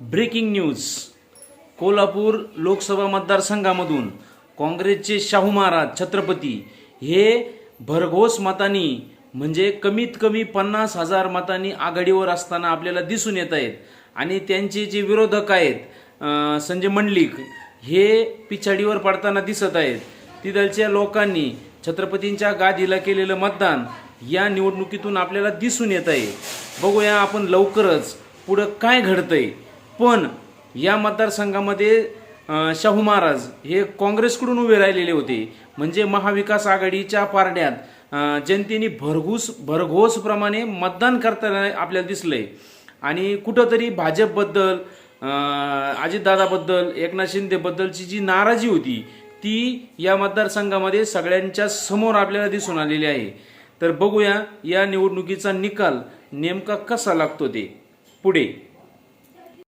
Breaking news. Kolhapur Lok Sabha मतदारसंघामधून काँग्रेसचे शाहू महाराज छत्रपती हे भरघोस मतांनी म्हणजे कमीत कमी पन्नास हजार मतांनी आघाडीवर असताना आपल्याला दिसून येत आहेत. आणि त्यांचे जे विरोधक आहेत संजय मंडलिक हे पिछाडीवर पडताना दिसत आहेत. तिथलच्या लोकांनी छत्रपतींच्या गादीला केलेलं मतदान या निवडणुकीतून आपल्याला दिसून येत आहे. बघूया आपण लवकरच पुढं काय घडतंय. पण या मतदारसंघामध्ये शाहू महाराज हे काँग्रेसकडून उभे राहिलेले होते. म्हणजे महाविकास आघाडीच्या पारड्यात जनतेने भरघूस भरघोस प्रमाणे मतदान करताना आपल्याला दिसलंय. आणि कुठंतरी भाजपबद्दल अजितदादाबद्दल एकनाथ शिंदेबद्दलची जी नाराजी होती ती या मतदारसंघामध्ये सगळ्यांच्या समोर आपल्याला दिसून आलेली आहे. तर बघूया या निवडणुकीचा निकाल नेमका कसा लागतो ते. पुढे.